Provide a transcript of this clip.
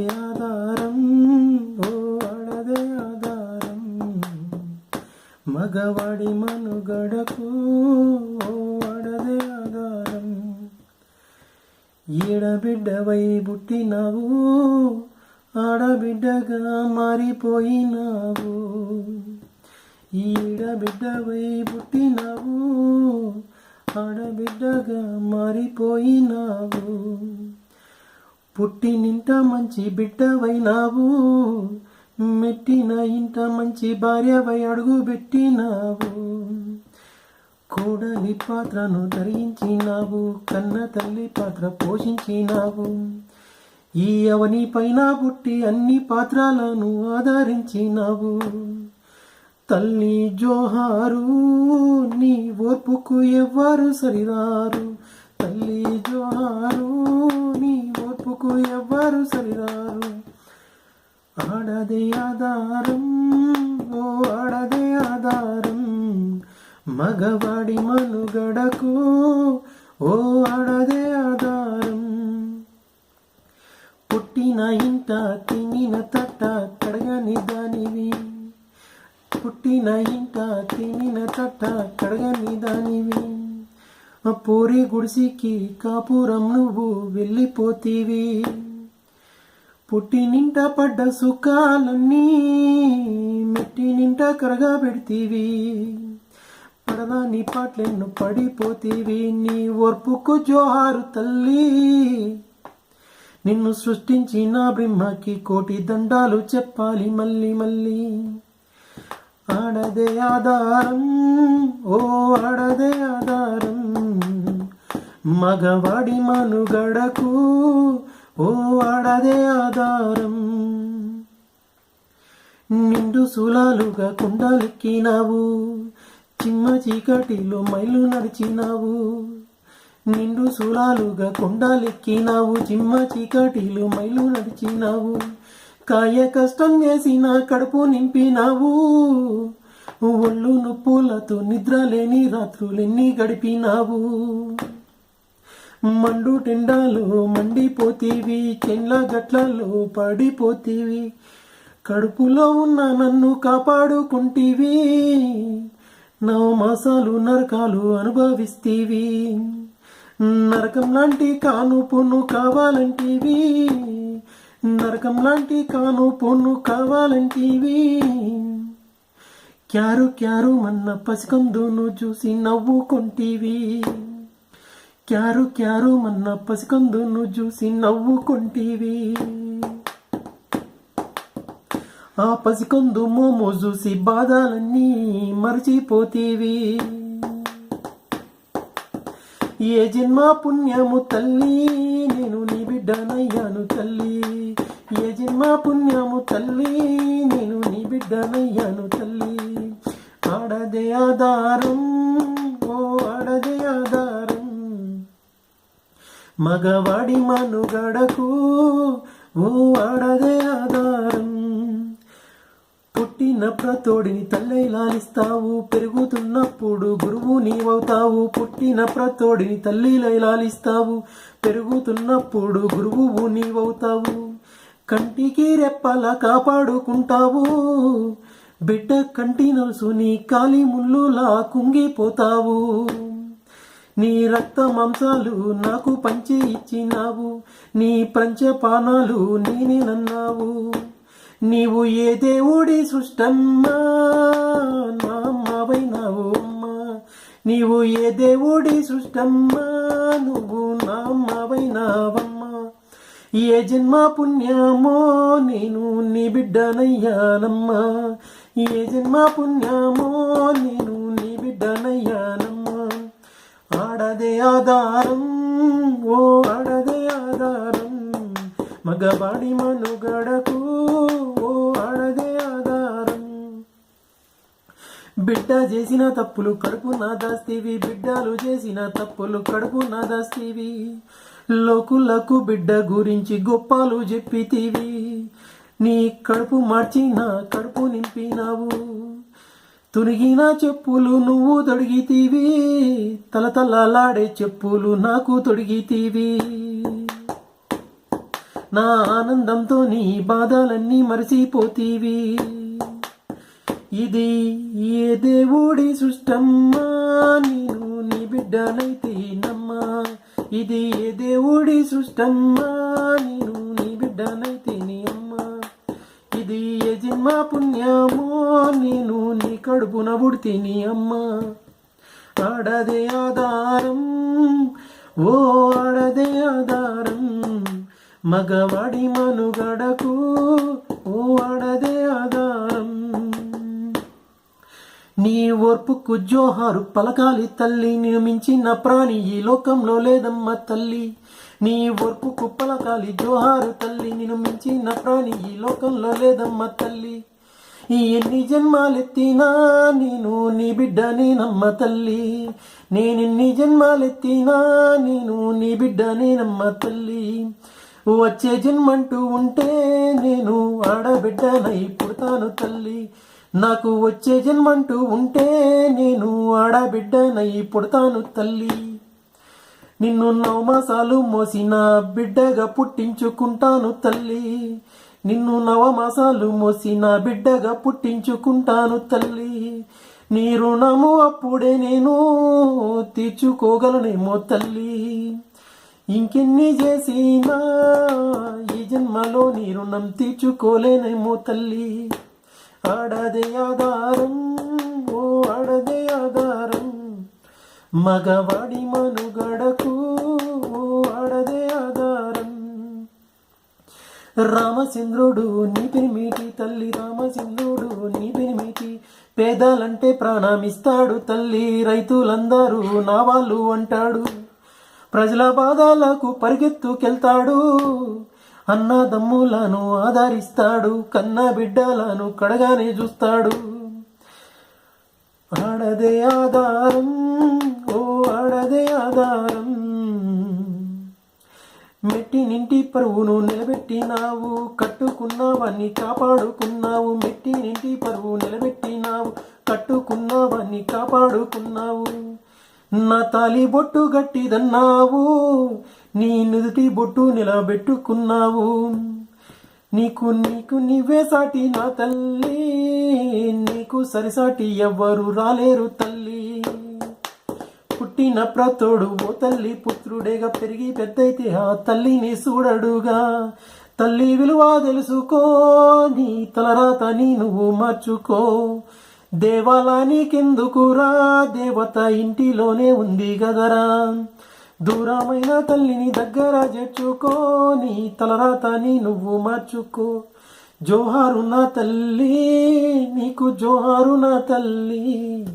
ఆధారం ఓ అడదే ఆధారం. మగవాడి మనుగడకు ఓ అడదే ఆధారం. ఈడబిడ్డవై పుట్టినావు ఆడబిడ్డగా మారిపోయినావు. ఈడబిడ్డవై పుట్టినావు ఆడబిడ్డగా మారిపోయినావు. పుట్టినింట మంచి బిడ్డవైనావు. మెట్టిన ఇంట మంచి భార్యవై అడుగు పెట్టినావు. కోడలి పాత్రను ధరించినావు. కన్న తల్లి పాత్ర పోషించినావు. ఈ అవని పైన పుట్టి అన్ని పాత్రలను ఆదరించినావు. తల్లి జోహారు నీ ఓర్పుకు ఎవ్వరు సరిరారు. తల్లి జోహారు నాకు ఎవ్వరు సరిరారు? ఆడదే ఆధారం ఓ ఆడదే ఆధారం. మగవాడి మనుగడకు ఓ ఆడదే ఆధారం. పుట్టిన ఇంట తినిన తట్ట పూరి గుడిసికి కాపురం నువ్వు వెళ్ళిపోతీవి. పుట్టినింట పడ్డ సుఖాలన్నీ మెట్టినింట కరగా పెడతీవి. పడదాని పాటలెన్ను పడిపోతీవి. నీ ఓర్పుకు జోహారు తల్లి. నిన్ను సృష్టించిన బ్రహ్మకి కోటి దండాలు చెప్పాలి మళ్ళీ మళ్ళీ. ఆడదే ఆధారం ఓ ఆడదే ఆధారం. మగవాడి మనుగడకు ఓ ఆడదే ఆధారం. నిండు సులాలుగా కుండలెక్కినావు చిమ్మ చీకటిలో మైలు నడిచినావు. నిండు సులాలుగా కొండలెక్కినావు చిమ్మ చీకటిలో మైలు నడిచినావు. కాయ కష్టం చేసిన కడుపు నింపినావు. ఒళ్ళు నొప్పులతో నిద్ర లేని రాత్రులెన్ని గడిపినావు? మండు టెండాలో మండిపోతీవి చెండ్ల గట్లలో పడిపోతీవి. కడుపులో ఉన్న నన్ను కాపాడుకుంటీవి. నవ మాసాలు నరకాలు అనుభవిస్తీవి. నరకం లాంటి కానుపును కావాలంటీవి. నరకం లాంటి కానుపును కావాలంటీవి. క్యారు క్యారు మన్న పసికందును చూసి నవ్వుకుంటీవి. క్యారు క్యారు మన్న పసికందును చూసి నవ్వుకుంటీవి. ఆ పసికందు మోమో చూసి బాధలన్నీ మరచిపోతీవి. ఏ జన్మ పుణ్యము తల్లి నేను నీ బిడ్డనయ్యాను తల్లి. ఏ జన్మ పుణ్యము తల్లి నేను నీ బిడ్డనయ్యాను తల్లి. అడదే ఆధారం ఓ అడదే ఆధారం. మగవాడి మనుగడకు ఓ ఆడదే ఆధారం. పుట్టిన ప్రతోడిని తల్లై లాలిస్తావు పెరుగుతున్నప్పుడు గురువు నీవవుతావు. పుట్టిన ప్రతోడిని తల్లిలై లాలిస్తావు పెరుగుతున్నప్పుడు గురువు నీవవుతావు. కంటికి రెప్పలా కాపాడుకుంటావు బిడ్డ కంటి నలుసు నీ కాలి ముళ్ళులా కుంగిపోతావు. నీ రక్త మాంసాలు నాకు పంచి ఇచ్చినావు. నీ పంచపానాలు నేనేనన్నావు నీవు ఏ దేవుడి సృష్టమ్మా? నా అమ్మవైనావు అమ్మా. నీవు ఏ దేవుడి సృష్టమ్మా? నువ్వు నా అమ్మవైనావమ్మా ఏ జన్మ పుణ్యమో నేను నీ బిడ్డనయ్యానమ్మా. ఏ జన్మ పుణ్యమో నేను నీ బిడ్డనయ్యానమ్మా ఆడదే ఆధారం ఓ ఆడదే ఆధారం. మగవాడి మనుగడకు ఓ ఆడదే ఆధారం. బిడ్డ చేసిన తప్పులు కడుపు నాదాస్తీవి బిడ్డలు చేసిన తప్పులు కడుపు నాదాస్తీవి లోకులకు బిడ్డ గురించి గొప్పలు చెప్పితివి. నీ కడుపు మార్చిన కడుపు నింపినావు. తునిగిన చెప్పులు నువ్వు తొడిగితీవి. తలతలలాడే చెప్పులు నాకు తొడిగితీవి. నా ఆనందంతో నీ బాధలన్నీ మరచిపోతీవి ఇది ఏ దేవుడి సృష్టమ్మా? నేను నీ బిడ్డనైతే నమ్మా. ఇది ఏ దేవుడి సృష్టమ్మా? నేను నీ బిడ్డనైతే నీ జన్మ పుణ్యమో నేను నీ కడుపున పుడితిని అమ్మ. ఆడదే ఆధారం ఓ ఆడదే ఆధారం. మగవాడి మనుగడకు ఓ ఆడదే ఆధారం. నీ ఓర్పుకు జోహారు పలకాలి తల్లి నేను మించిన ప్రాణి ఈ లోకంలో లేదమ్మ తల్లి. నీ ఓర్పుకు పలకాలి జోహారు తల్లి నేను మించిన ప్రాణి ఈ లోకంలో లేదమ్మ తల్లి. ఈ ఎన్ని జన్మాలెత్తినా నేను నీ బిడ్డ నేనమ్మ తల్లి. నేనెన్ని జన్మాలెత్తినా నేను నీ బిడ్డ నేనమ్మ తల్లి. వచ్చే జన్మంటూ ఉంటే నేను ఆడబిడ్డనై పుడతాను తల్లి. నాకు వచ్చే జన్మంటూ ఉంటే నేను ఆడబిడ్డనై పుడతాను తల్లి. నిన్ను నవమాసాలు మోసిన బిడ్డగా పుట్టించుకుంటాను తల్లి. నిన్ను నవమాసాలు మోసిన బిడ్డగా పుట్టించుకుంటాను తల్లి. నీ రుణము అప్పుడే నేను తీర్చుకోగలనేమో తల్లి. ఇంకెన్ని చేసినా ఈ జన్మలో నీ రుణం తీర్చుకోలేనేమో తల్లి. ఆడదే ఆధారం ఓ ఆడదే ఆధారం మగవాడి మనుగడకు ఓ అడదే ఆధారం రామచంద్రుడు నీ తల్లి రామచంద్రుడు నీ పేదలంటే ప్రాణమిస్తాడు తల్లి రైతులందరూ నా వాళ్ళు అంటాడు. ప్రజల బాధలకు పరిగెత్తుకెళ్తాడు. అన్నదమ్ములను ఆదరిస్తాడు కన్న బిడ్డలను కడగానే చూస్తాడు. ఆడదే ఆధారం ఓ ఆడదే ఆధారం. మెట్టి నింటి పరువును నిలబెట్టినావు కట్టుకున్నావని కాపాడుకున్నావు. మెట్టి నింటి పరువు నిలబెట్టినావు కట్టుకున్నావని కాపాడుకున్నావు. నా తాలి బొట్టు గట్టిదన్నావు నీ నుదుటి బొట్టు నిలబెట్టుకున్నావు. నీకు నీకు నీవే సాటి నా తల్లి నీకు సరిసాటి ఎవ్వరు రాలేరు తల్లి. పుట్టిన ప్రతోడు ఓ తల్లి పుత్రుడేగా పెరిగి పెద్దయితే ఆ తల్లిని చూడడుగా తల్లి విలువ తెలుసుకో నీ తలరాతని నువ్వు మార్చుకో. దేవాలయానికెందుకురా? దేవత ఇంటిలోనే ఉంది గదరా. దూరమైన తల్లిని దగ్గర చేర్చుకో. నీ తలరాతని నువ్వు మార్చుకో. జోహారు నా తల్లి నీకు జోహారు నా తల్లి.